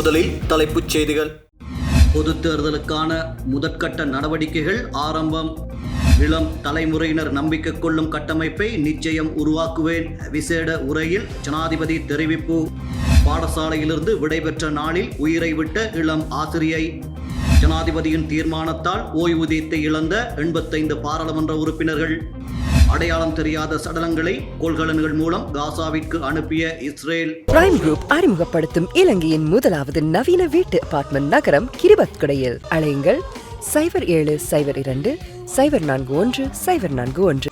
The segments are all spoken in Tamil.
முதலில் தலைப்புச் செய்திகள். பொது தேர்தலுக்கான முதற்கட்ட நடவடிக்கைகள் ஆரம்பம். இளம் தலைமுறையினர் நம்பிக்கை கொள்ளும் கட்டமைப்பை நிச்சயம் உருவாக்குவேன். விசேட உரையில் ஜனாதிபதி தெரிவிப்பு. பாடசாலையிலிருந்து விடைபெற்ற நாளில் உயிரை விட்ட இளம் ஆசிரியை. ஜனாதிபதியின் தீர்மானத்தால் ஓய்வூதியத்தை இழந்த எண்பத்தைந்து பாராளுமன்ற உறுப்பினர்கள். அடையாளம் தெரியாத சடலங்களை கொள்கலன்கள் மூலம் காசாவிற்கு அனுப்பிய இஸ்ரேல். பிரைம் குரூப் அறிமுகப்படுத்தும் இலங்கையின் முதலாவது நவீன வீட்டு அபார்ட்மெண்ட் நகரம் கிரிபத்குடையில். அழையுங்கள் சைபர் ஏழு சைபர் இரண்டு சைபர் நான்கு ஒன்று சைபர் நான்கு ஒன்று.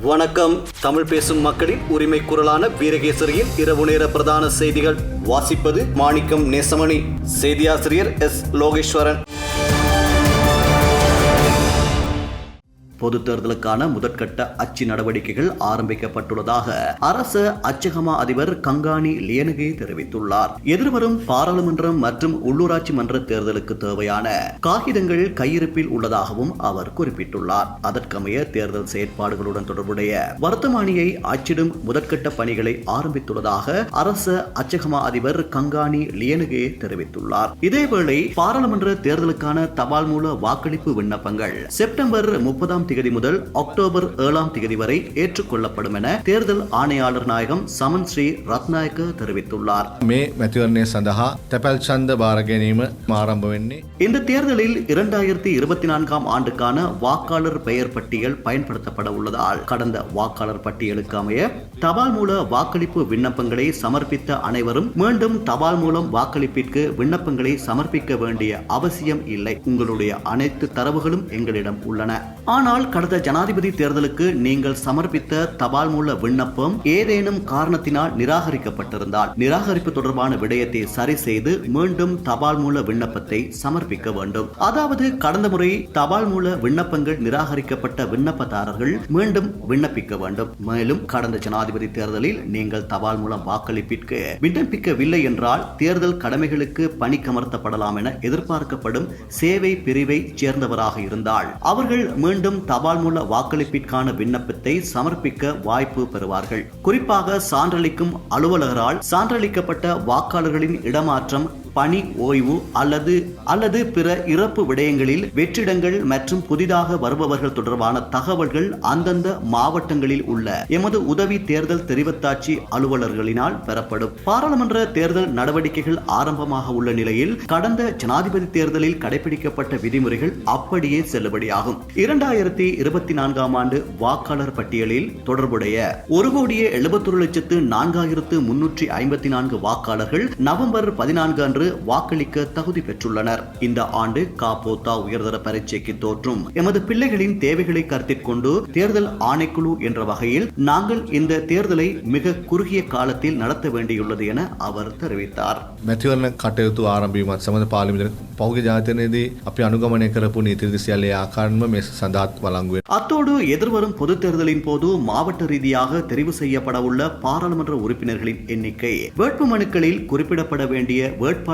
வணக்கம். தமிழ் பேசும் மக்களின் உரிமை குரலான வீரகேசரியின் இரவு நேர பிரதான செய்திகள். வாசிப்பது மாணிக்கம் நேசமணி. செய்தியாசிரியர் எஸ் லோகேஸ்வரன். பொது தேர்தலுக்கான முதற்கட்ட அச்சு நடவடிக்கைகள் ஆரம்பிக்கப்பட்டுள்ளதாக அரச அச்சகமா அதிபர் கங்காணி லியனகே தெரிவித்துள்ளார். எதிர்வரும் பாராளுமன்றம் மற்றும் உள்ளூராட்சி மன்ற தேர்தலுக்கு தேவையான காகிதங்கள் கையிருப்பில் உள்ளதாகவும் அவர் குறிப்பிட்டுள்ளார். அதற்கமைய தேர்தல் செயற்பாடுகளுடன் தொடர்புடைய வர்த்தமானியை அச்சிடும் முதற்கட்ட பணிகளை ஆரம்பித்துள்ளதாக அரச அச்சகமா அதிபர் கங்காணி லியனகே தெரிவித்துள்ளார். இதேவேளை பாராளுமன்ற தேர்தலுக்கான தபால் மூல வாக்களிப்பு விண்ணப்பங்கள் செப்டம்பர் முப்பதாம் ஒன்பதாம் முதல் அக்டோபர் ஏழாம் திகதி வரை ஏற்றுக்கொள்ளப்படும் என தேர்தல் ஆணையாளர் நாயகம் சமன் ஸ்ரீ ரத்நாயக்க தெரிவித்துள்ளார். மே மெத்திவர்ணே சந்தகா தபால் சந்த பாரகேனியும் ஆரம்பம் இந்த தேர்தலில் இரண்டாயிரத்தி இருபத்தி நான்காம் ஆண்டுக்கான வாக்காளர் பெயர் பட்டியல் பயன்படுத்தப்பட உள்ளதால் கடந்த வாக்காளர் பட்டியலுக்கு அமைய தபால் மூல வாக்களிப்பு விண்ணப்பங்களை சமர்ப்பித்த அனைவரும் மீண்டும் தபால் மூலம் வாக்களிப்பிற்கு விண்ணப்பங்களை சமர்ப்பிக்க வேண்டிய அவசியம் இல்லை. உங்களுடைய அனைத்து தரவுகளும் எங்களிடம் உள்ளன. ஆனால் கடந்த ஜனாதிபதி தேர்தலுக்கு நீங்கள் சமர்ப்பித்த தபால் மூல விண்ணப்பம் ஏதேனும் காரணத்தினால் நிராகரிக்கப்பட்டிருந்தால் நிராகரிப்பு தொடர்பான விடயத்தை சரி செய்து மீண்டும் தபால் மூல விண்ணப்பத்தை சமர்ப்பிக்க வேண்டும். அதாவது கடந்த முறை தபால் மூல விண்ணப்பங்கள் நிராகரிக்கப்பட்ட விண்ணப்பதாரர்கள் மீண்டும் விண்ணப்பிக்க வேண்டும். மேலும் கடந்த ஜனாதிபதி தேர்தலில் நீங்கள் தபால் மூலம் வாக்களிப்பிற்கு விண்ணப்பிக்கவில்லை என்றால் தேர்தல் கடமைகளுக்கு பணிக்கமர்த்தப்படலாம் என எதிர்பார்க்கப்படும் சேவை பிரிவை சேர்ந்தவராக இருந்தால் அவர்கள் மீண்டும் தபால் மூல வாக்களிப்பிற்கான விண்ணப்பத்தை சமர்ப்பிக்க வாய்ப்பு பெறுவார்கள். குறிப்பாக சான்றளிக்கும் அலுவலகரால் சான்றளிக்கப்பட்ட வாக்காளர்களின் இடமாற்றம் பணி ஓய்வு அல்லது அல்லது பிற இறப்பு விடயங்களில் வெற்றிடங்கள் மற்றும் புதிதாக வருபவர்கள் தொடர்பான தகவல்கள் அந்தந்த மாவட்டங்களில் உள்ள எமது உதவி தேர்தல் தெரிவத்தாட்சி அலுவலர்களினால் பெறப்படும். பாராளுமன்ற தேர்தல் நடவடிக்கைகள் ஆரம்பமாக உள்ள நிலையில் கடந்த ஜனாதிபதி தேர்தலில் கடைபிடிக்கப்பட்ட விதிமுறைகள் அப்படியே செல்லுபடியாகும். இரண்டாயிரத்தி இருபத்தி நான்காம் ஆண்டு வாக்காளர் பட்டியலில் தொடர்புடைய ஒரு கோடியே எழுபத்தொரு லட்சத்து நான்காயிரத்து முன்னூற்றி ஐம்பத்தி நான்கு வாக்காளர்கள் நவம்பர் பதினான்கு அன்று வாக்களிக்க தகுதி பெற்றுள்ளனர் இந்த ஆண்டு காப்போத்தா உயர்தர பரீட்சைக்கு தோற்றும் எமது பிள்ளைகளின் தேவைகளை கருத்தில் கொண்டு தேர்தல் ஆணைக்குழு என்ற வகையில் நாங்கள் இந்த தேர்தலை மிக குறுகிய காலத்தில் நடத்த வேண்டியுள்ளது என அவர் தெரிவித்தார் මැතිවරණ කටයුතු ආරම්භීමත් සමඳ පාලිමිට පෞග ජාතනයේදී අපි අනුගමනය කරපු නීතිරි සියල්ලේ ආකාරම මේ සඳහත් වලංගුවේ. அத்தோடு எதிர்வரும் பொதுத் தேர்தலின் போது மாவட்ட ரீதியாக தெரிவு செய்யப்பட உள்ள பாராளுமன்ற உறுப்பினர்களின் எண்ணிக்கை வேட்பு மனுக்களில் குறிப்பிடப்பட வேண்டிய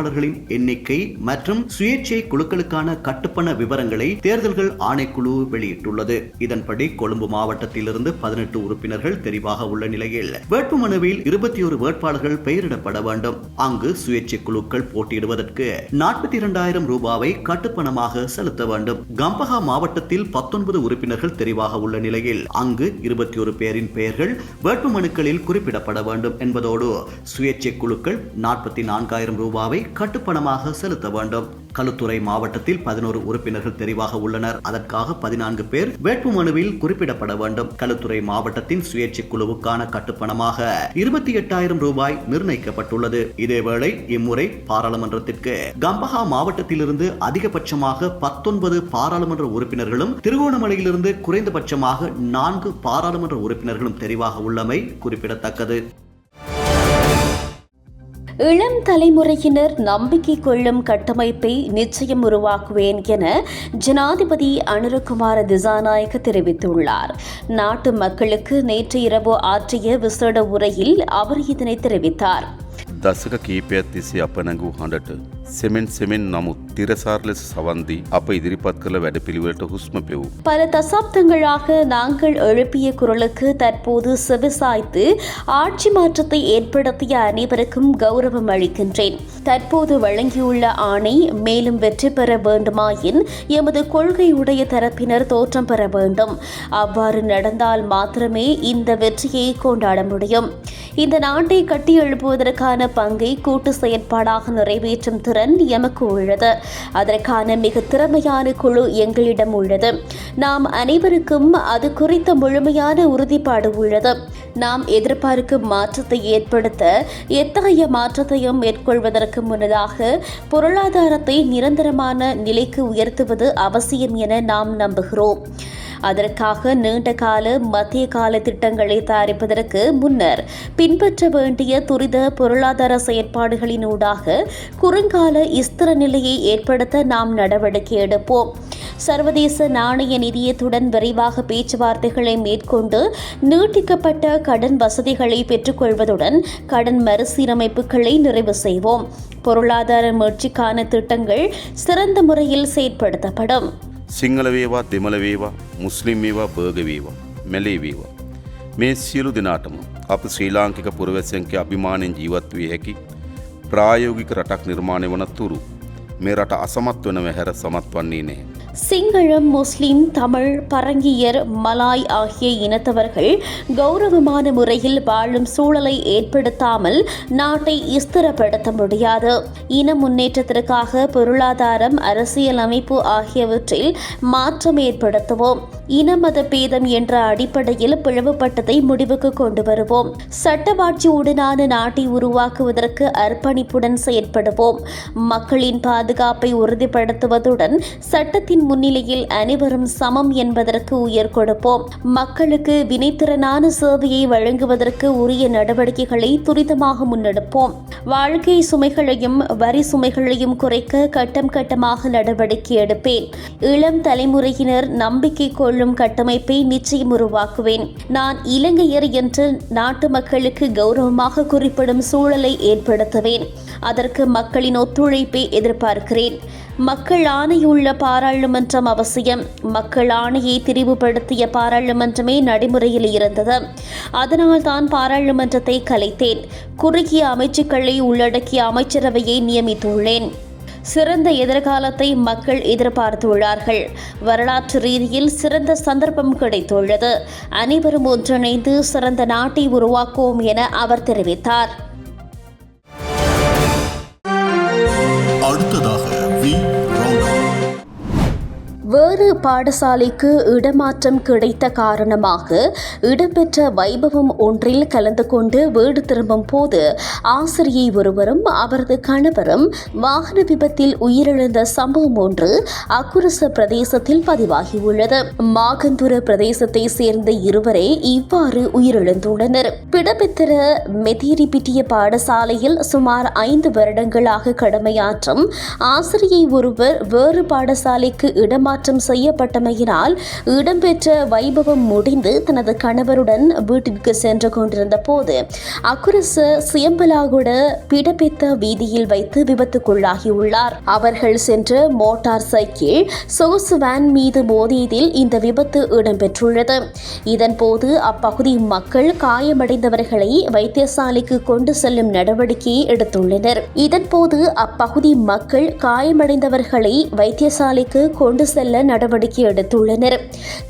வேட்பாளர்களின் எண்ணிக்கை மற்றும் சுயேட்சை குழுக்களுக்கான கட்டுப்பண விவரங்களை தேர்தல்கள் ஆணைக்குழு வெளியிட்டுள்ளது. இதன்படி கொழும்பு மாவட்டத்திலிருந்து பதினெட்டு உறுப்பினர்கள் தெரிவாக உள்ள நிலையில் வேட்புமனுவில் இருபத்தி ஒரு வேட்பாளர்கள் பெயரிடப்பட வேண்டும். அங்கு சுயேட்சை குழுக்கள் போட்டியிடுவதற்கு நாற்பத்தி இரண்டாயிரம் ரூபாவை கட்டுப்பணமாக செலுத்த வேண்டும். கம்பஹா மாவட்டத்தில் பத்தொன்பது உறுப்பினர்கள் தெரிவாக உள்ள நிலையில் அங்கு இருபத்தி ஒரு பேரின் பெயர்கள் வேட்புமனுக்களில் குறிப்பிடப்பட வேண்டும் என்பதோடு சுயேட்சை குழுக்கள் நாற்பத்தி நான்காயிரம் ரூபாவை கட்டுப்பணமாக செலுத்த வேண்டும். களுத்துறை மாவட்டத்தில் பதினோரு உறுப்பினர்கள் தெரிவாக உள்ளனர். அதற்காக பதினான்கு பேர் வேட்புமனுவில் குறிப்பிடப்பட வேண்டும். களுத்துறை மாவட்டத்தின் சுயேட்சை குழுவுக்கான கட்டுப்பணமாக இருபத்தி எட்டாயிரம் ரூபாய் நிர்ணயிக்கப்பட்டுள்ளது. இதேவேளை இம்முறை பாராளுமன்றத்திற்கு கம்பஹா மாவட்டத்திலிருந்து அதிகபட்சமாக பத்தொன்பது பாராளுமன்ற உறுப்பினர்களும் திருகோணமலையிலிருந்து குறைந்தபட்சமாக நான்கு பாராளுமன்ற உறுப்பினர்களும் தெரிவாக உள்ளமை குறிப்பிடத்தக்கது. இளம் தலைமுறையினர் நம்பிக்கை கொள்ளும் கட்டமைப்பை நிச்சயம் உருவாக்குவேன் என ஜனாதிபதி அனுரகுமார திசாநாயக்க தெரிவித்துள்ளார். நாட்டு மக்களுக்கு நேற்று இரவு ஆற்றிய விசேட உரையில் அவர் இதனை தெரிவித்தார். දසක කීපයක් තිස්සේ අප නැගූ හඬට සෙමෙන් සෙමෙන් නමුත් තිරසාර ලෙස සවන්දී අප ඉදිරිපත් කළ වැඩපිළිවෙලට හුස්ම පෙවූ. பல தசாப்தங்களாக நாங்கள் எழுப்பிய குரலுக்கு தற்போது செவிசாய்த்து ஆட்சி மாற்றத்தை ஏற்படுத்திய அனைவருக்கும் கௌரவம் அளிக்கின்றேன் தற்போது வழங்கியுள்ள ஆணை மேலும் வெற்றி பெற வேண்டுமாயின் எமது கொள்கையுடைய தரப்பினர் தோற்றம் பெற வேண்டும் அவ்வாறு நடந்தால் மாத்திரமே இந்த வெற்றியை கொண்டாட முடியும் இந்த நாட்டை கட்டி எழுப்புவதற்கான பங்கை கூட்டு செயற்பாடாக நிறைவேற்றும் திறன் எமக்கு உள்ளது. அதற்கான மிக திறமையான குழு எங்களிடம் உள்ளது. நாம் அனைவருக்கும் அது குறித்த முழுமையான உறுதிப்பாடு உள்ளது. நாம் எதிர்பார்க்கும் மாற்றத்தை ஏற்படுத்த எத்தகைய மாற்றத்தையும் மேற்கொள்வதற்கு முன்னதாக பொருளாதாரத்தை நிரந்தரமான நிலைக்கு உயர்த்துவது அவசியம் என நாம் நம்புகிறோம். அதற்காக நீண்ட கால மத்திய கால திட்டங்களை தயாரிப்பதற்கு முன்னர் பின்பற்ற வேண்டிய துரித பொருளாதார செயற்பாடுகளினூடாக குறுங்கால ஸ்திர நிலையை ஏற்படுத்த நாம் நடவடிக்கை எடுப்போம். சர்வதேச நாணய நிதியத்துடன் விரைவாக பேச்சுவார்த்தைகளை மேற்கொண்டு நீட்டிக்கப்பட்ட கடன் வசதிகளை பெற்றுக்கொள்வதுடன் கடன் மறுசீரமைப்புகளை நிறைவு செய்வோம். பொருளாதார மீட்சிக்கான திட்டங்கள் சிறந்த முறையில் செயற்படுத்தப்படும். සිංහල වේවා දෙමළ වේවා මුස්ලිම් වේවා බර්ග වේවා මැලේ වේවා. මේ සියලු දෙනාටම අප ශ්‍රී ලාංකික පුරවැසියන්ගේ අභිමානයෙන් ජීවත් විය හැකි ප්‍රායෝගික රටක් නිර්මාණය වන තුරු මේ රට අසමත් වනව හැර සමත් වන්නේ නැහැ. சிங்களம் முஸ்லிம் தமிழ் பரங்கியர் மலாய் ஆகிய இனத்தவர்கள் கௌரவமான முறையில் வாழும் சூழலை ஏற்படுத்தாமல் நாட்டை ஸ்திரப்படுத்த முடியாது. இன முன்னேற்றத்திற்காக பொருளாதாரம் அரசியல் அமைப்பு ஆகியவற்றில் மாற்றம் ஏற்படுத்துவோம். இன மத பேதம் என்ற அடிப்படையில் பிளவுபட்டதை முடிவுக்கு கொண்டு வருவோம். சட்டவாட்சியுடனான நாட்டை உருவாக்குவதற்கு அர்ப்பணிப்புடன் செயற்படுவோம். மக்களின் பாதுகாப்பை உறுதிப்படுத்துவதுடன் சட்டத்தின் முன்னிலையில் அனைவரும் சமம் என்பதற்கு உயர் கொடுப்போம். மக்களுக்கு வினைத்திறனான சேவையை வழங்குவதற்கு உரிய நடவடிக்கைகளை துரிதமாக முன்னெடுப்போம். வாழ்க்கை சுமைகளையும் வரி சுமைகளையும் குறைக்க கட்டம் கட்டமாக நடவடிக்கை எடுப்பேன். இளம் தலைமுறையினர் நம்பிக்கை கொள்ளும் கட்டமைப்பை நிச்சயம் உருவாக்குவேன். நான் இலங்கையர் என்று நாட்டு மக்களுக்கு கௌரவமாக குறிப்பிடும் சூழலை ஏற்படுத்துவேன். அதற்கு மக்களின் ஒத்துழைப்பை எதிர்பார்க்கிறேன். மக்கள் ஆணையுள்ள பாராளுமன்றம் அவசியம். மக்கள் ஆணையை திரிவுபடுத்திய பாராளுமன்றமே நடைமுறையில் இருந்தது. அதனால் தான் பாராளுமன்றத்தை கலைத்தேன். குறுகிய அமைச்சுக்களை உள்ளடக்கிய அமைச்சரவையை நியமித்துள்ளேன். சிறந்த எதிர்காலத்தை மக்கள் எதிர்பார்த்துள்ளார்கள். வரலாற்று ரீதியில் சிறந்த சந்தர்ப்பம் கிடைத்துள்ளது. அனைவரும் ஒன்றிணைந்து சிறந்த நாட்டை உருவாக்குவோம் என அவர் தெரிவித்தார். வேறு பாடசாலைக்கு இடமாற்றம் கிடைத்த காரணமாக இடம்பெற்ற வைபவம் ஒன்றில் கலந்து கொண்டு வீடு திரும்பும் போது ஆசிரியை ஒருவரும் அவரது கணவரும் வாகன விபத்தில் உயிரிழந்த சம்பவம் ஒன்று அக்குரச பிரதேசத்தில் பதிவாகியுள்ளது. மாகந்துர பிரதேசத்தை சேர்ந்த இருவரே இவ்வாறு உயிரிழந்துள்ளனர். பிடபெத்திர மெதீரிபிட்டிய பாடசாலையில் சுமார் ஐந்து வருடங்களாக கடமையாற்றும் ஆசிரியை ஒருவர் வேறு பாடசாலைக்கு மாற்றம் செய்யப்பட்டமையினால் இடம்பெற்ற வைபவம் முடிந்து தனது கணவருடன் வீட்டிற்கு சென்று கொண்டிருந்த போது அக்குரச சியம்பலாகுட பிடப்பித்த வீதியில் வைத்து விபத்துக்குள்ளாகியுள்ளார். அவர்கள் சென்ற மோட்டார் சைக்கிள் சொகுசு வேன் மீது மோதியதில் இந்த விபத்து இடம்பெற்றுள்ளது. இதன்போது அப்பகுதி மக்கள் காயமடைந்தவர்களை வைத்தியசாலைக்கு கொண்டு செல்லும் நடவடிக்கையை எடுத்துள்ளனர். இதன்போது அப்பகுதி மக்கள் காயமடைந்தவர்களை வைத்தியசாலைக்கு கொண்டு செல்ல நடவடிக்கை எடுத்துள்ளனர்.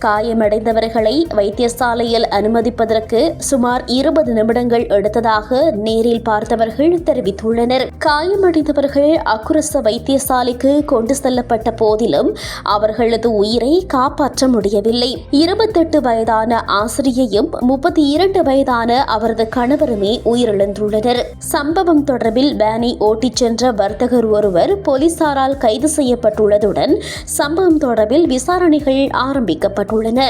காயமடைந்தவர்களை வைத்தியசாலையில் அனுமதிப்பதற்கு சுமார் இருபது நிமிடங்கள் எடுத்ததாக நேரில் பார்த்தவர்கள் தெரிவித்துள்ளனர். காயமடைந்தவர்கள் அக்குரச வைத்தியசாலைக்கு கொண்டு செல்லப்பட்ட போதிலும் அவர்களது உயிரை காப்பாற்ற முடியவில்லை. இருபத்தெட்டு வயதான ஆசிரியையும் முப்பத்தி இரண்டு வயதான அவரது கணவருமே உயிரிழந்துள்ளனர். சம்பவம் தொடர்பில் வேனை ஓட்டிச் சென்ற வர்த்தகர் ஒருவர் போலீசாரால் கைது செய்யப்பட்டுள்ளதுடன் சம்பவம் தொடர்பில் விசாரணைகள் ஆரம்பிக்கப்பட்டுள்ளன.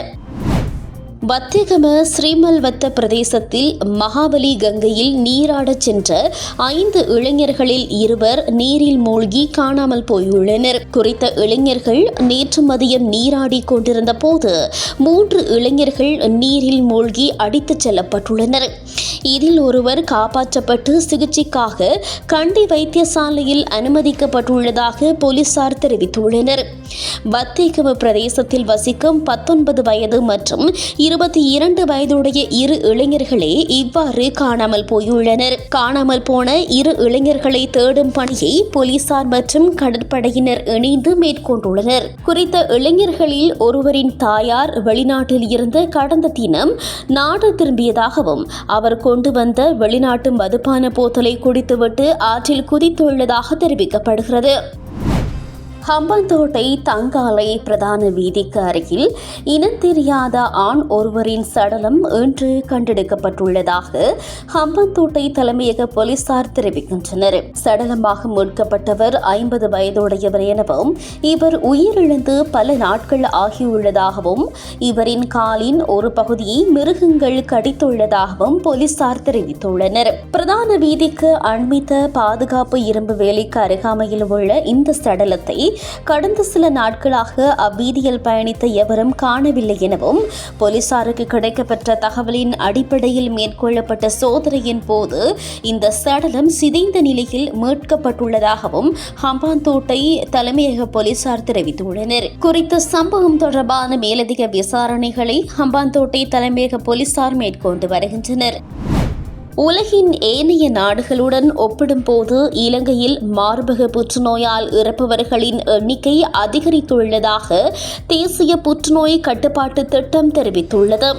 வத்திகம ஸ்ரீமல்வத்த பிரதேசத்தில் மகாபலி கங்கையில் நீராடச் சென்ற ஐந்து இளைஞர்களில் இருவர் நீரில் மூழ்கி காணாமல் போயுள்ளனர். குறித்த இளைஞர்கள் நேற்று மதியம் நீராடிக் கொண்டிருந்த போது மூன்று இளைஞர்கள் நீரில் மூழ்கி அடித்துச் செல்லப்பட்டுள்ளனர். இதில் ஒருவர் காப்பாற்றப்பட்டு சிகிச்சைக்காக கண்டி வைத்தியசாலையில் அனுமதிக்கப்பட்டுள்ளதாக போலீசார் தெரிவித்துள்ளனர். வத்திகம பிரதேசத்தில் வசிக்கும் பத்தொன்பது வயது மற்றும் இருபத்தி இரண்டு வயதுடைய இரு இளைஞர்களே இவ்வாறு காணாமல் போயுள்ளனர். காணாமல் போன இரு இளைஞர்களை தேடும் பணியை போலீசார் மற்றும் கடற்படையினர் இணைந்து மேற்கொண்டுள்ளனர். குறித்த இளைஞர்களில் ஒருவரின் தாயார் வெளிநாட்டில் இருந்து கடந்த தினம் நாடு திரும்பியதாகவும் அவர் கொண்டு வந்த வெளிநாட்டு மதுபான போத்தலை குடித்துவிட்டு ஆற்றில் குதித்துள்ளதாக தெரிவிக்கப்படுகிறது. ஹம்பந்தோட்டை தங்காலை பிரதான வீதிக்கு அருகில் இனம் தெரியாத ஆண் ஒருவரின் சடலம் இன்று கண்டெடுக்கப்பட்டுள்ளதாக ஹம்பந்தோட்டை தலைமையக போலீசார் தெரிவிக்கின்றனர். சடலமாக மீட்கப்பட்டவர் ஐம்பது வயதுடையவர் எனவும் இவர் உயிரிழந்து பல நாட்கள் ஆகியுள்ளதாகவும் இவரின் காலின் ஒரு பகுதியை மிருகங்கள் கடித்துள்ளதாகவும் போலீசார் தெரிவித்துள்ளனர். பிரதான வீதிக்கு அண்மித்த பாதுகாப்பு இரும்பு வேலைக்கு அருகாமையில் உள்ள இந்த சடலத்தை கடந்த சில நாட்களாக அவ்வீதியில் பயணித்த எவரும் காணவில்லை எனவும் போலீசாருக்கு கிடைக்கப்பெற்ற தகவலின் அடிப்படையில் மேற்கொள்ளப்பட்ட சோதனையின் போது இந்த சடலம் சிதைந்த நிலையில் மீட்கப்பட்டுள்ளதாகவும் ஹம்பாந்தோட்டை தலைமையக போலீசார் தெரிவித்துள்ளனர். குறித்த சம்பவம் தொடர்பான மேலதிக விசாரணைகளை ஹம்பாந்தோட்டை தலைமையக போலீசார் மேற்கொண்டு வருகின்றனர். உலகின் ஏனைய நாடுகளுடன் ஒப்பிடும்போது இலங்கையில் மார்பக புற்றுநோயால் இறப்பவர்களின் எண்ணிக்கை அதிகரித்துள்ளதாக தேசிய புற்றுநோய் கட்டுப்பாட்டு திட்டம் தெரிவித்துள்ளது.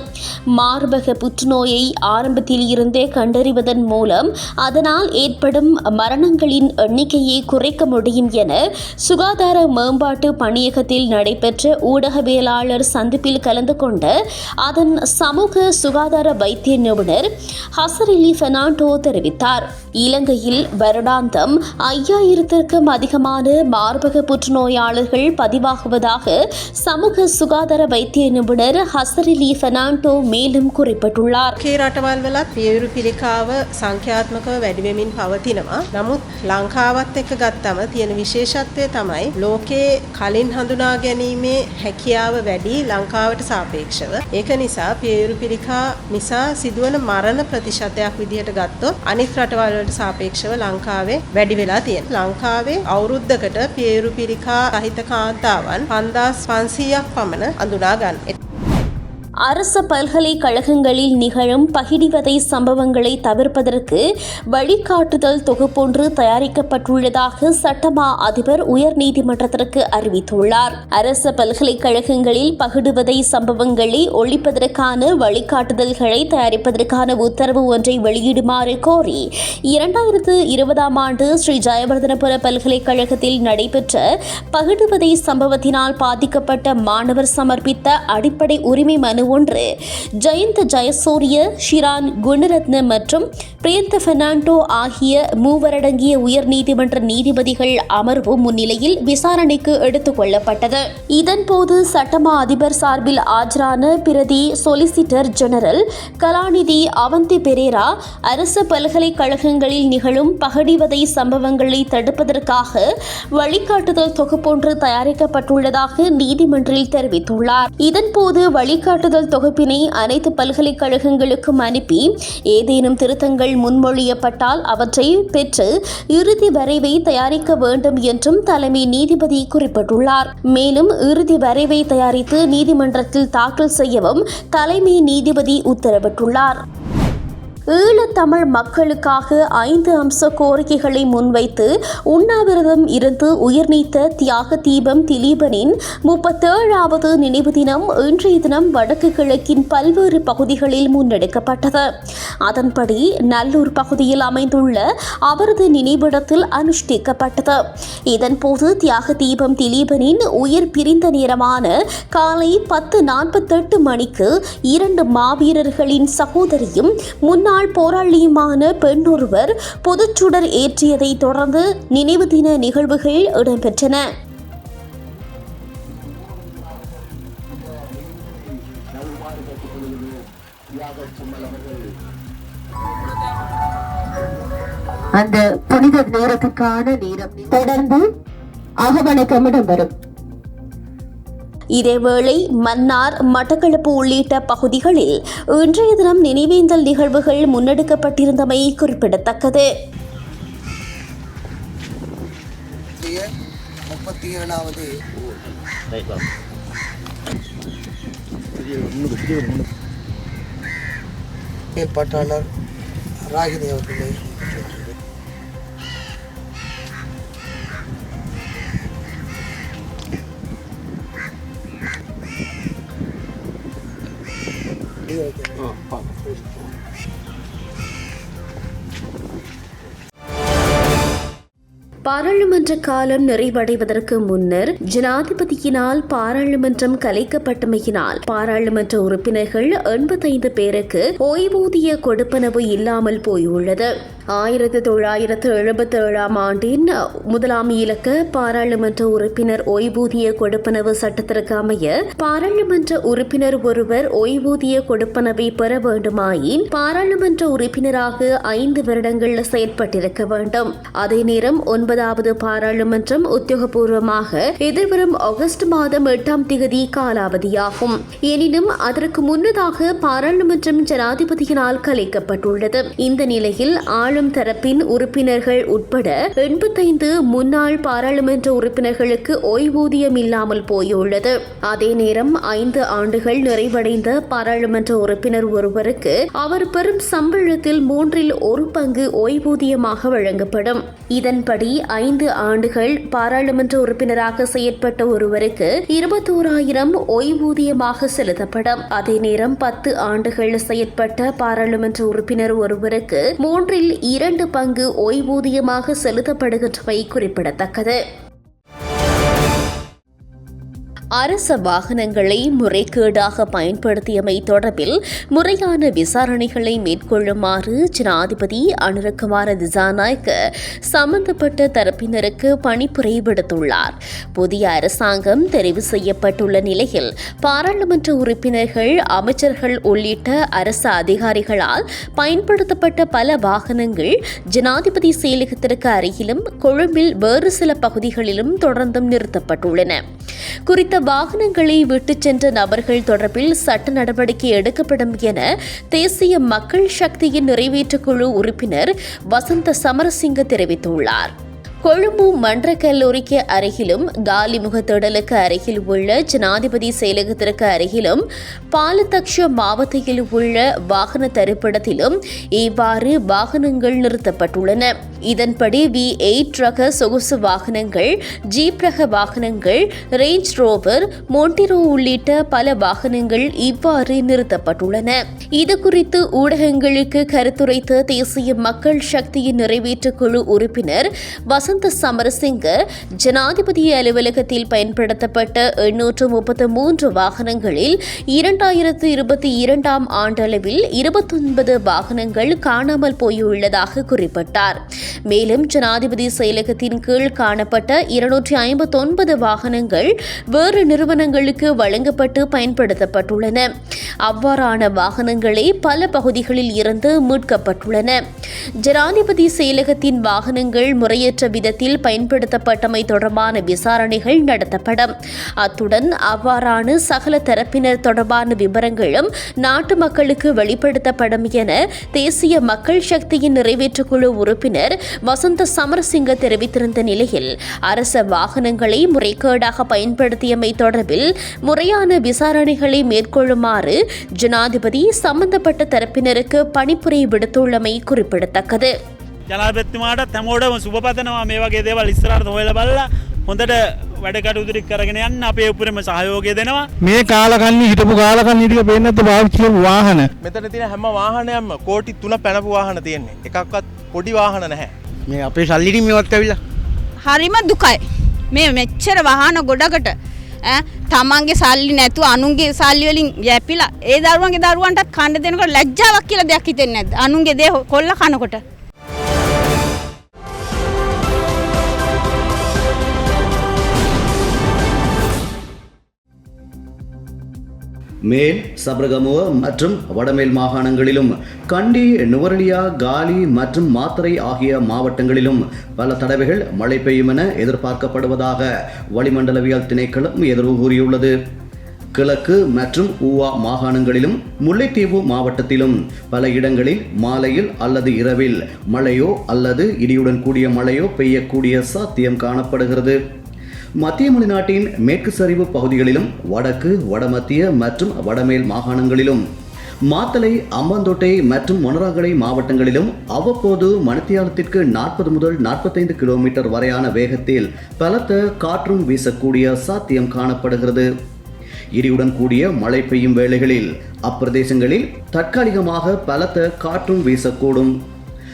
மார்பக புற்றுநோயை ஆரம்பத்தில் இருந்தே கண்டறிவதன் மூலம் அதனால் ஏற்படும் மரணங்களின் எண்ணிக்கையை குறைக்க முடியும் என சுகாதார மேம்பாட்டு பணியகத்தில் நடைபெற்ற ஊடகவியலாளர் சந்திப்பில் கலந்து கொண்ட அதன் சமூக சுகாதார வைத்திய நிபுணர் ஹசரில் பெர்னாண்டோ தெரிவித்தார் இலங்கையில் வருடாந்தம் ஐயாயிரத்திற்கும் அதிகமான மார்பக புற்றுநோயாளர்கள் பதிவாகுவதாக சமூக சுகாதார வைத்திய நிபுணர் ஹசரிலி பெர்னாண்டோ மேலும் குறிப்பிட்டுள்ளார் ලෝකේ රටවල් වලත් පියවරු පිළිකාව සංඛ්‍යාත්මකව වැඩිවෙමින් පවතිනවා. නමුත් ලංකාවත් එක්ක ගත්තම තියෙන විශේෂත්වය තමයි ලෝකේ කලින් හඳුනා ගැනීමේ හැකියාව වැඩි ලංකාවට සාපේක්ෂව. ඒක නිසා පියවරු පිළිකා නිසා සිදුවන මරණ ප්‍රතිශතයක් විදිහට ගත්තොත් අනිත් රටවල් වලට සාපේක්ෂව ලංකාවේ වැඩි වෙලා තියෙනවා. ලංකාවේ අවුරුද්දකට පියවරු පිළිකා සහිත කාන්තාවන් 5500ක් පමණ අඳුනා ගන්න. அரச பல்கலைக்கழகங்களில் நிகழும் பகிடிவதை சம்பவங்களை தவிர்ப்பதற்கு வழிகாட்டுதல் தொகுப்பொன்று தயாரிக்கப்பட்டுள்ளதாக சட்டமா அதிபர் உயர்நீதிமன்றத்திற்கு அறிவித்துள்ளார். அரச பல்கலைக்கழகங்களில் பகிடுவதை சம்பவங்களை ஒழிப்பதற்கான வழிகாட்டுதல்களை தயாரிப்பதற்கான உத்தரவு ஒன்றை வெளியிடுமாறு கோரி இரண்டாயிரத்து இருபதாம் ஆண்டு ஸ்ரீ ஜெயவர்தனபுர பல்கலைக்கழகத்தில் நடைபெற்ற பகிடுவதை சம்பவத்தினால் பாதிக்கப்பட்ட மாணவர் சமர்ப்பித்த அடிப்படை உரிமை மனு ஒன்று. ஜெயந்த ஜெயசூரிய ஷிரான் குணரத்ன மற்றும் பிரியந்த பெர்னாண்டோ ஆகிய மூவரடங்கிய உயர்நீதிமன்ற நீதிபதிகள் அமர்வு முன்னிலையில் விசாரணைக்கு எடுத்துக் கொள்ளப்பட்டது. இதன்போது சட்டமா அதிபர் சார்பில் ஆஜரான பிரதி சொலிசிட்டர் ஜெனரல் கலாநிதி அவந்தி பெரேரா அரசு பல்கலைக்கழகங்களில் நிகழும் பகடிவதை சம்பவங்களை தடுப்பதற்காக வழிகாட்டுதல் தொகுப்பொன்று தயாரிக்கப்பட்டுள்ளதாக நீதிமன்றில் தெரிவித்துள்ளார். இதன்போது வழிகாட்டுதல் தொகுப்பினை அனைத்து பல்கலைக்கழகங்களுக்கும் அனுப்பி ஏதேனும் திருத்தங்கள் முன்மொழியப்பட்டால் அவற்றை பெற்று இறுதி வரைவை தயாரிக்க வேண்டும் என்றும் தலைமை நீதிபதி குறிப்பிட்டுள்ளார். மேலும் இறுதி வரைவை தயாரித்து நீதிமன்றத்தில் தாக்கல் செய்யவும் தலைமை நீதிபதி உத்தரவிட்டுள்ளார். ஈழத்தமிழ் மக்களுக்காக ஐந்து அம்ச கோரிக்கைகளை முன்வைத்து உண்ணாவிரதம் இருந்து உயிர்நீத்த தியாக தீபம் திலீபனின் முப்பத்தேழாவது நினைவு தினம் இன்றைய தினம் வடக்கு கிழக்கின் பல்வேறு பகுதிகளில் முன்னெடுக்கப்பட்டது. அதன்படி நல்லூர் பகுதியில் அமைந்துள்ள அவரது நினைவிடத்தில் அனுஷ்டிக்கப்பட்டது. இதன்போது தியாக தீபம் திலீபனின் உயிர் பிரிந்த நேரமான காலை பத்து நாற்பத்தெட்டு மணிக்கு இரண்டு மாவீரர்களின் சகோதரியும் முன்னாள் போராளியுமான பெண் ஒருவர் பொதுச்சுடர் ஏற்றியதைத் தொடர்ந்து நினைவு தின நிகழ்வுகள் இடம்பெற்றன. அந்த புனித நேரத்துக்கான நேரம். தொடர்ந்து அகவணக்கம் இடம்பெறும் இதேவேளை மன்னார் மட்டக்களப்பு உள்ளிட்ட பகுதிகளில் இன்றைய தினம் நினைவேந்தல் நிகழ்வுகள் முன்னெடுக்கப்பட்டிருந்தமை குறிப்பிடத்தக்கது. முப்பத்தி ஏழாவது ஏற்பாட்டாளர் ராகினி அவர்களை பாராளுமன்ற காலம் நிறைவடைவதற்கு முன்னர் ஜனாதிபதியினால் பாராளுமன்றம் கலைக்கப்பட்டமையினால் பாராளுமன்ற உறுப்பினர்கள் எண்பத்தைந்து பேருக்கு ஓய்வூதிய கொடுப்பனவு இல்லாமல் போயுள்ளது. ஆயிரத்தி தொள்ளாயிரத்து எழுபத்தி ஏழாம் ஆண்டின் முதலாம் இலக்க பாராளுமன்ற உறுப்பினர் ஓய்வூதிய கொடுப்பனவு சட்டத்திற்கு அமைய பாராளுமன்ற உறுப்பினர் ஒருவர் ஓய்வூதிய கொடுப்பனவை பெற வேண்டுமாயின் பாராளுமன்ற உறுப்பினராக ஐந்து வருடங்கள் செயற்பட்டிருக்க வேண்டும். அதே நேரம் ஒன்பதாவது பாராளுமன்றம் உத்தியோகபூர்வமாக எதிர்வரும் ஆகஸ்ட் மாதம் எட்டாம் திகதி காலாவதியாகும். எனினும் அதற்கு முன்னதாக பாராளுமன்றம் ஜனாதிபதியினால் கலைக்கப்பட்டுள்ளது. இந்த நிலையில் ஆளும் தரப்பின் உறுப்பினர்கள் உட்பட எண்பத்தைந்து முன்னாள் பாராளுமன்ற உறுப்பினர்களுக்கு ஓய்வூதியம் இல்லாமல் போயுள்ளது. அதே நேரம் ஐந்து ஆண்டுகள் நிறைவடைந்த பாராளுமன்ற உறுப்பினர் ஒருவருக்கு அவர் பெறும் சம்பளத்தில் மூன்றில் ஒரு பங்கு ஓய்வூதியமாக வழங்கப்படும். இதன்படி ஐந்து ஆண்டுகள் பாராளுமன்ற உறுப்பினராக செயற்பட்ட ஒருவருக்கு இருபத்தோராயிரம் ஓய்வூதியமாக செலுத்தப்படும். அதே நேரம் பத்து ஆண்டுகள் செயற்பட்ட பாராளுமன்ற உறுப்பினர் ஒருவருக்கு மூன்றில் இரண்டு பங்கு ஓய்வூதியமாக செலுத்தப்படுகின்றமை குறிப்பிடத்தக்கது. அரச வாகனங்களை முறைகேடாக பயன்படுத்தியமை தொடர்பில் முறையான விசாரணைகளை மேற்கொள்ளுமாறு ஜனாதிபதி அனுரகுமார திசாநாயக்க சம்பந்தப்பட்ட தரப்பினருக்கு பணிப்புரை விடுத்துள்ளார் புதிய அரசாங்கம் தெரிவு செய்யப்பட்டுள்ள நிலையில் பாராளுமன்ற உறுப்பினர்கள் அமைச்சர்கள் உள்ளிட்ட அரசு அதிகாரிகளால் பயன்படுத்தப்பட்ட பல வாகனங்கள் ஜனாதிபதி செயலகத்திற்கு அருகிலும் கொழும்பில் வேறு சில பகுதிகளிலும் தொடர்ந்தும் நிறுத்தப்பட்டுள்ளன. குறித்த வாகனங்களை விட்டுச் சென்ற நபர்கள் தொடர்பில் சட்ட நடவடிக்கை எடுக்கப்படும் என தேசிய மக்கள் சக்தியின் நிறைவேற்றுக்குழு உறுப்பினர் வசந்த சமரசிங்க தெரிவித்துள்ளார். கொழும்பு மன்ற கல்லூரிக்கு அருகிலும் காலிமுக திடலுக்கு அருகில் உள்ள ஜனாதிபதி செயலகத்திற்கு அருகிலும் பாலதக்ஷ மாவட்டத்தில் உள்ள வாகன தரிப்பிடத்திலும் இவ்வாறு வாகனங்கள் நிறுத்தப்பட்டுள்ளன. இதன்படி வி எயிட் ரக சொகுசு வாகனங்கள் ஜீப் ரக வாகனங்கள் ரேஞ்ச் ரோவர் மோண்டிரோ உள்ளிட்ட பல வாகனங்கள் இவ்வாறு நிறுத்தப்பட்டுள்ளன. இது குறித்து ஊடகங்களுக்கு கருத்துரைத்த தேசிய மக்கள் சக்தியின் நிறைவேற்றுக்குழு உறுப்பினர் வசந்த சமரசிங்க ஜனாதிபதி அலுவலகத்தில் பயன்படுத்தப்பட்ட எண்ணூற்று முப்பத்து மூன்று வாகனங்களில் இரண்டாயிரத்து இருபத்தி இரண்டாம் ஆண்டளவில் இருபத்தொன்பது வாகனங்கள் காணாமல் போயுள்ளதாக குறிப்பிட்டார். மேலும் ஜனாதிபதி செயலகத்தின் கீழ் காணப்பட்ட இருநூற்றி ஐம்பத்தொன்பது வாகனங்கள் வேறு நிறுவனங்களுக்கு வழங்கப்பட்டு பயன்படுத்தப்பட்டுள்ளன. அவ்வாறான வாகனங்களே பல பகுதிகளில் இருந்து மீட்கப்பட்டுள்ளன. ஜனாதிபதி செயலகத்தின் வாகனங்கள் முறையற்ற விதத்தில் பயன்படுத்தப்பட்டமை தொடர்பான விசாரணைகள் நடத்தப்படும். அத்துடன் அவ்வாறான சகல தரப்பினர் தொடர்பான விவரங்களும் நாட்டு மக்களுக்கு வெளிப்படுத்தப்படும் என தேசிய மக்கள் சக்தியின் நிறைவேற்றுக்குழு உறுப்பினர் வசந்த சமரசிங்க தெரிவித்திருந்த நிலையில் அரச வாகனங்களை முறைகேடாக பயன்படுத்தியமை தொடர்பில் முறையான விசாரணைகளை மேற்கொள்ளுமாறு ஜனாதிபதி சம்பந்தப்பட்ட தரப்பினருக்கு பணிப்புரை விடுத்துள்ளமை குறிப்பிடத்தக்கது. ජනාපත්තුමාට තැමෝටම සුපතනවා මේ වගේ දේවල් ඉස්රාර්ථ හොයල බල්ල හොඳට වැඩකටුතුරික් කරගෙන යන්න අපේ උපරම සහයෝගය දෙනවා. මේ කාලකන්නේ හිටපු කාලකන් හිටිය පේනත භාවිච්චය වාහන. මෙතන තින හැම වාහනයම කෝටි තුන පැනපු වාහන තියෙන්නේ. එකක්වත් පොඩි වාහන නැහැ. මේ අපේ සල්ලිරි මේවත් ඇවිලා හරිම දුකයි. මේ මෙච්චර වහන ගොඩකට ඈ තමන්ගේ සල්ලි නැතු අනුන්ගේ සල්ලි වලින් යැපිලා ඒ දරුවන්ගේ දරුවන්ටත් කන්න දෙනකොට ලැජ්ජාවක් කියලා දෙයක් හිතෙන්නේ නැද්ද? අනුන්ගේ දේ කොල්ල කනකොට மேல் சபரகமுவ மற்றும் வடமேல் மாகாணங்களிலும் கண்டி நுவரலியா காலி மற்றும் மாத்தரை ஆகிய மாவட்டங்களிலும் பல தடவைகள் மழை பெய்யும் என எதிர்பார்க்கப்படுவதாக வளிமண்டலவியல் திணைக்களம் எதிர்வு கூறியுள்ளது. கிழக்கு மற்றும் ஊவா மாகாணங்களிலும் முல்லைத்தீவு மாவட்டத்திலும் பல இடங்களில் மாலையில் அல்லது இரவில் மழையோ அல்லது இடியுடன் கூடிய மழையோ பெய்யக்கூடிய சாத்தியம் காணப்படுகிறது. மத்திய மலைநாட்டின் மேற்கு சரிவு பகுதிகளிலும் வடக்கு வடமத்திய மற்றும் வடமேல் மாகாணங்களிலும் மாத்தலை அம்பாந்தோட்டை மற்றும் மொனராகலை மாவட்டங்களிலும் அவ்வப்போது மணித்தியாலத்திற்கு நாற்பது முதல் நாற்பத்தைந்து கிலோமீட்டர் வரையான வேகத்தில் பலத்த காற்றும் வீசக்கூடிய சாத்தியம் காணப்படுகிறது. இடியுடன் கூடிய மழை பெய்யும் வேளைகளில் அப்பிரதேசங்களில் தற்காலிகமாக பலத்த காற்றும் வீசக்கூடும்.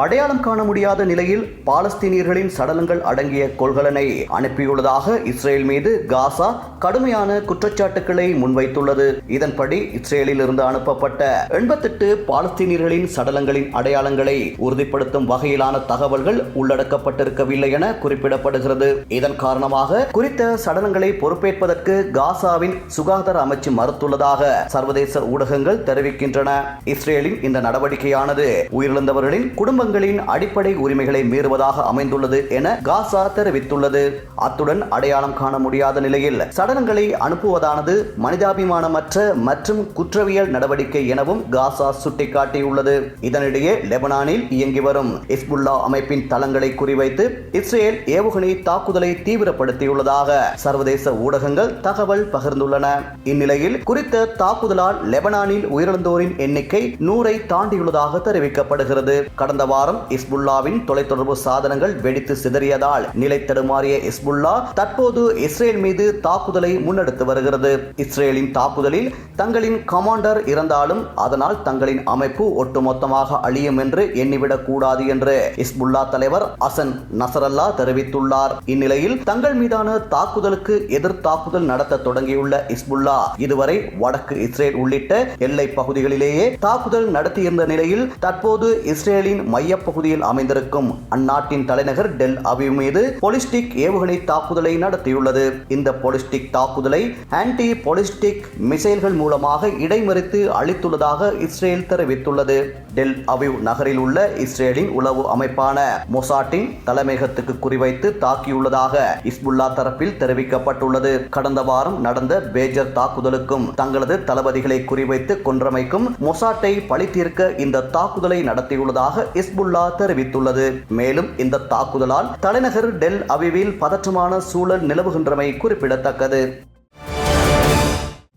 அடையாளம் காண முடியாத நிலையில் பாலஸ்தீனியர்களின் சடலங்கள் அடங்கிய கொள்கலனை அனுப்பியுள்ளதாக இஸ்ரேல் மீது காசா கடுமையான குற்றச்சாட்டுக்களை முன்வைத்துள்ளது. இதன்படி இஸ்ரேலில் இருந்து அனுப்பப்பட்ட எண்பத்தெட்டு பாலஸ்தீனியர்களின் சடலங்களின் அடையாளங்களை உறுதிப்படுத்தும் வகையிலான தகவல்கள் உள்ளடக்கப்பட்டிருக்கவில்லை என குறிப்பிடப்படுகிறது. இதன் காரணமாக குறித்த சடலங்களை பொறுப்பேற்பதற்கு காசாவின் சுகாதார அமைச்சு மறுத்துள்ளதாக சர்வதேச ஊடகங்கள் தெரிவிக்கின்றன. இஸ்ரேலின் இந்த நடவடிக்கையானது உயிரிழந்தவர்களின் குடும்ப குடும்பங்களின் அடிப்படை உரிமைகளை மீறுவதாக அமைந்துள்ளது என காசா தெரிவித்துள்ளது. அத்துடன் அடையாளம் காண முடியாத நிலையில் சடலங்களை அனுப்புவதானது மனிதாபிமானமற்ற மற்றும் குற்றவியல் நடவடிக்கை எனவும் காசா சுட்டிக்காட்டியுள்ளது. இதனிடையே லெபனானில் இயங்கி வரும் இஸ்புல்லா அமைப்பின் தளங்களை குறிவைத்து இஸ்ரேல் ஏவுகணை தாக்குதலை தீவிரப்படுத்தியுள்ளதாக சர்வதேச ஊடகங்கள் தகவல் பகிர்ந்துள்ளன. இந்நிலையில் குறித்த தாக்குதலால் லெபனானில் உயிரிழந்தோரின் எண்ணிக்கை நூறை தாண்டியுள்ளதாக தெரிவிக்கப்படுகிறது. கடந்த வாரம் இஸ்புல்லாவின் தொலைத்தொடர்பு சாதனங்கள் வெடித்து சிதறியதால் நிலை தடுமாறிய இஸ்புல்லா தற்போது இஸ்ரேல் மீது தாக்குதலை முன்னெடுத்து வருகிறது. இஸ்ரேலின் தாக்குதலில் தங்களின் கமாண்டர் இறந்தாலும் அதனால் தங்களின் அமைப்பு ஒட்டுமொத்தமாக அழியும் என்று எண்ணிவிடக் கூடாது என்று இஸ்புல்லா தலைவர் அசன் நசரல்லா தெரிவித்துள்ளார். இந்நிலையில் தங்கள் மீதான தாக்குதலுக்கு எதிர் தாக்குதல் நடத்த தொடங்கியுள்ள இஸ்புல்லா இதுவரை வடக்கு இஸ்ரேல் உள்ளிட்ட எல்லை பகுதிகளிலேயே தாக்குதல் நடத்தியிருந்த நிலையில் தற்போது இஸ்ரேலின் மையப்பகுதியில் அமைந்திருக்கும் அந்நாட்டின் தலைநகர் டெல் அவிவ் மீது பொலிஸ்டிக் ஏவுகணை தாக்குதலை நடத்தியுள்ளது. இந்த பொலிஸ்டிக் தாக்குதலை ஆன்டி பொலிஸ்டிக் மிசைல்கள் மூலமாக இடைமறித்து அளித்துள்ளதாக இஸ்ரேல் தெரிவித்துள்ளது. டெல் அவிவ் நகரில் உள்ள இஸ்ரேலின் உளவு அமைப்பான மொசாட்டின் தலைமையகத்துக்கு குறிவைத்து தாக்கியுள்ளதாக இஸ்புல்லா தரப்பில் தெரிவிக்கப்பட்டுள்ளது. கடந்த வாரம் நடந்த பேஜர் தாக்குதலுக்கும் தங்களது தளபதிகளை குறிவைத்து கொன்றமைக்கும் மொசாட்டை பழித்தீர்க்க இந்த தாக்குதலை நடத்தியுள்ளதாக ஹிஸ்புல்லா தெரிவித்துள்ளது. மேலும் இந்த தாக்குதலால் தலைநகர் டெல் அவிவில் பதற்றமான சூழல் நிலவுகின்றமை குறிப்பிடத்தக்கது.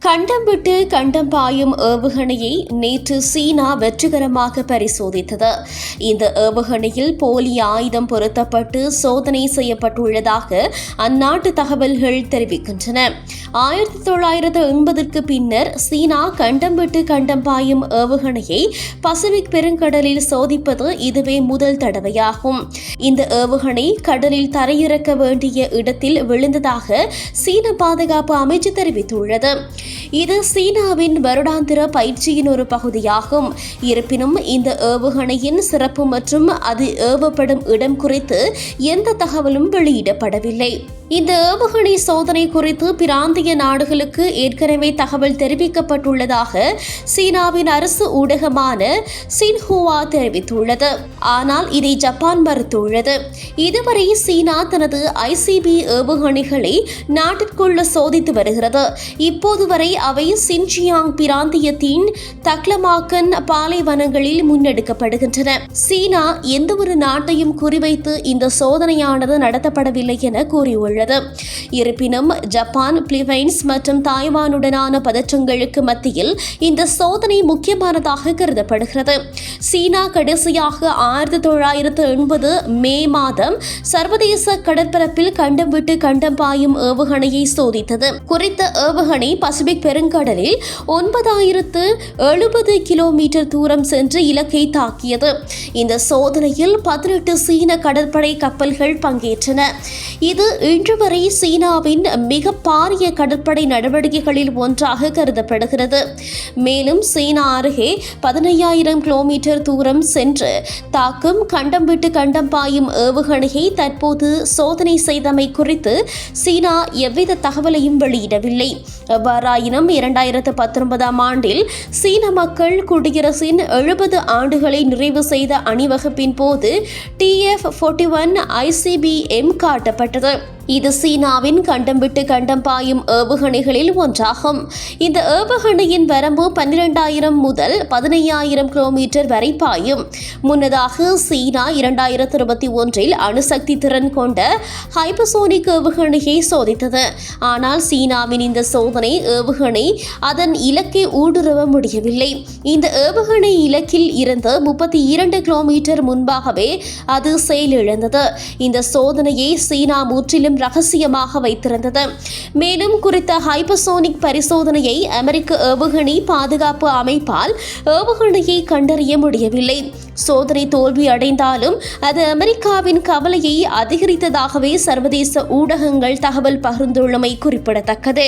கண்டம் விட்டு கண்டம் பாயும் ஏவுகணையை நேற்று சீனா வெற்றிகரமாக பரிசோதித்தது. இந்த ஏவுகணையில் போலி ஆயுதம் பொருத்தப்பட்டு சோதனை செய்யப்பட்டுள்ளதாக அந்நாட்டு தகவல்கள் தெரிவிக்கின்றன. ஆயிரத்தி தொள்ளாயிரத்து எண்பதற்கு பின்னர் சீனா கண்டம் விட்டு கண்டம் பாயும் ஏவுகணையை பசிபிக் பெருங்கடலில் சோதிப்பது இதுவே முதல் தடவையாகும். இந்த ஏவுகணை கடலில் தரையிறக்க வேண்டிய இடத்தில் விழுந்ததாக சீன பாதுகாப்பு அமைச்சு தெரிவித்துள்ளது. இது சீனாவின் வருடாந்திர பயிற்சியின் ஒரு பகுதியாகும். இருப்பினும் இந்த ஏவுகணையின் சிறப்பு மற்றும் அது ஏவப்படும் இடம் குறித்து எந்த தகவலும் வெளியிடப்படவில்லை. இந்த ஏவுகணை சோதனை குறித்து பிராந்திய நாடுகளுக்கு ஏற்கனவே தகவல் தெரிவிக்கப்பட்டுள்ளதாக சீனாவின் அரசு ஊடகமான சின்ஹுவா தெரிவித்துள்ளது. ஆனால் இதை ஜப்பான் மறுத்துள்ளது. இதுவரை சீனா தனது ஐசிபி ஏவுகணைகளை நாட்டிற்குள்ள சோதித்து வருகிறது. இப்போது வரை வரை அவை சின்ஜியாங் பிராந்தியத்தின் தக்லமாக்கன் பாலைவனங்களில் முன்னெடுக்கப்படுகின்றன. சீனா எந்த ஒரு நாட்டையும் குறிவைத்து இந்த சோதனையானது நடத்தப்படவில்லை என கூறியுள்ளது. இருப்பினும் ஜப்பான் பிலிப்பைன்ஸ் மற்றும் தாய்வானுடனான பதற்றங்களுக்கு மத்தியில் இந்த சோதனை முக்கியமானதாக கருதப்படுகிறது. சீனா கடைசியாக ஆயிரத்தி தொள்ளாயிரத்து எண்பது மே மாதம் சர்வதேச கடற்பரப்பில் கண்டம் விட்டு கண்டம் பாயும் ஏவுகணையை சோதித்தது. குறித்த ஏவுகணை பசிபிக் பெருங்கடலில் ஒன்பதாயிரத்து எழுபது கிலோமீட்டர் தூரம் சென்று இலக்கை தாக்கியது. இந்த சோதனையில் பதினெட்டு சீன கடற்படை கப்பல்கள் பங்கேற்றன. இது இன்று வரை சீனாவின் மிக பாரிய கடற்படை நடவடிக்கைகளில் ஒன்றாக கருதப்படுகிறது. மேலும் சீனா அருகே பதினையாயிரம் கிலோமீட்டர் தூரம் சென்று தாக்கும் கண்டம் விட்டு கண்டம் பாயும் ஏவுகணையை தற்போது சோதனை செய்தமை குறித்து சீனா எவ்வித தகவலையும் வெளியிடவில்லை. ஆயினும் இரண்டாயிரத்து பத்தொன்பதாம் ஆண்டில் சீன மக்கள் குடியரசின் எழுபது ஆண்டுகளை நிறைவு செய்த அணிவகுப்பின் போது டிஎஃப் ஃபோர்ட்டி ஒன் ஐசிபிஎம் காட்டப்பட்டது. இது சீனாவின் கண்டம் விட்டு கண்டம் பாயும் ஏவுகணைகளில் ஒன்றாகும். இந்த ஏவுகணையின் வரம்பு பன்னிரெண்டாயிரம் முதல் பதினையாயிரம் கிலோமீட்டர் வரை பாயும். முன்னதாக சீனா இரண்டாயிரத்தி இருபத்தி ஒன்றில் அணுசக்தி திறன் கொண்ட ஹைபசோனிக் ஏவுகணையை சோதித்தது. ஆனால் சீனாவின் இந்த சோதனை ஏவுகணை அதன் இலக்கை ஊடுருவ முடியவில்லை. இந்த ஏவுகணை இலக்கில் இருந்து முப்பத்தி இரண்டு கிலோமீட்டர் முன்பாகவே அது செயலிழந்தது. இந்த சோதனையை சீனா முற்றிலும் ரகசியமாக வைத்திருந்தது. மேலும் குறித்த ஹைபசோனிக் பரிசோதனையை அமெரிக்க ஏவுகணை பாதுகாப்பு அமைப்பால் ஏவுகணையை கண்டறிய முடியவில்லை. சோதனை தோல்வி அடைந்தாலும் அது அமெரிக்காவின் கவலையை அதிகரித்ததாகவே சர்வதேச ஊடகங்கள் தகவல் பகிர்ந்துள்ளமை குறிப்பிடத்தக்கது.